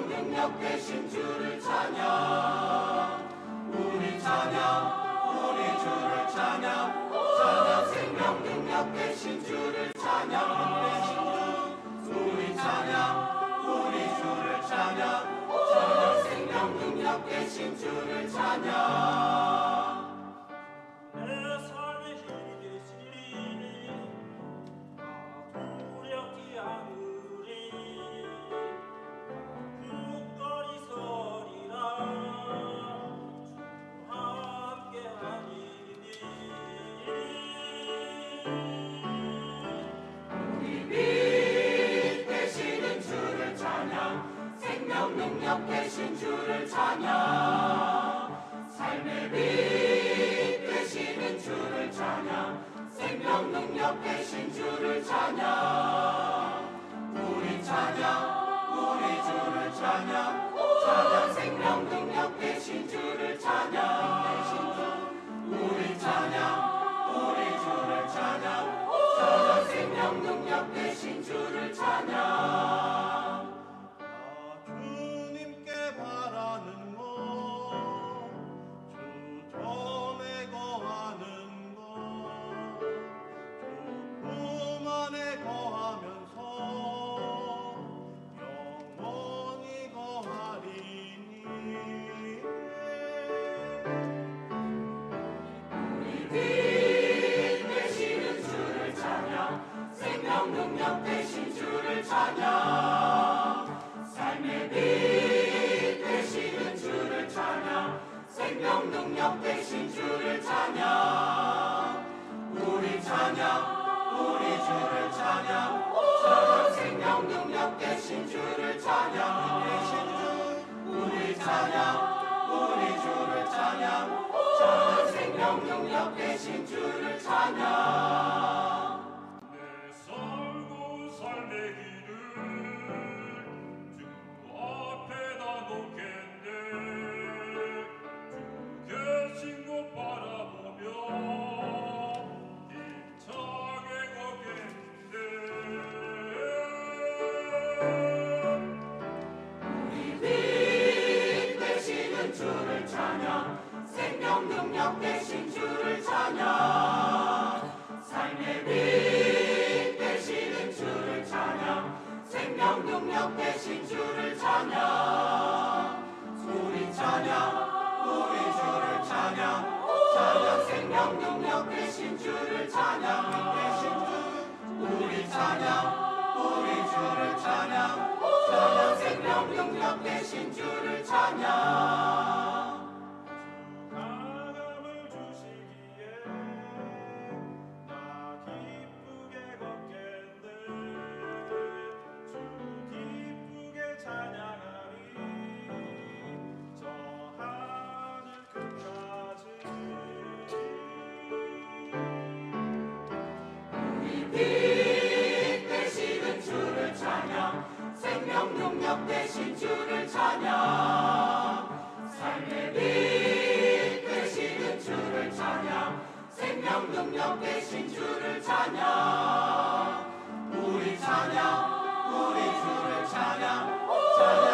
능력 되신 주를 찬양. 우리 찬양 우리 주를 찬양. 찬양 생명 능력 되신 주를 찬양. 우리 찬양 우리 주를 찬양. 찬양 생명 능력 되신 주를 찬양 주를 찬양. 삶의 빛 되시는 주를 찬양. 생명 능력 되신 주를 찬양. 우리 찬양 우리 주를 찬양. 찬양 생명 능력 되신 능력 되신 주를 찬양 생명 능력 되신 주를 찬양 되신 주 우리 찬양 능력 되신 주를 찬양. 삶의 빛 되시는 주를 찬양. 생명 능력 되신 주를 찬양. 우리 찬양 우리 주를 찬양. 찬양.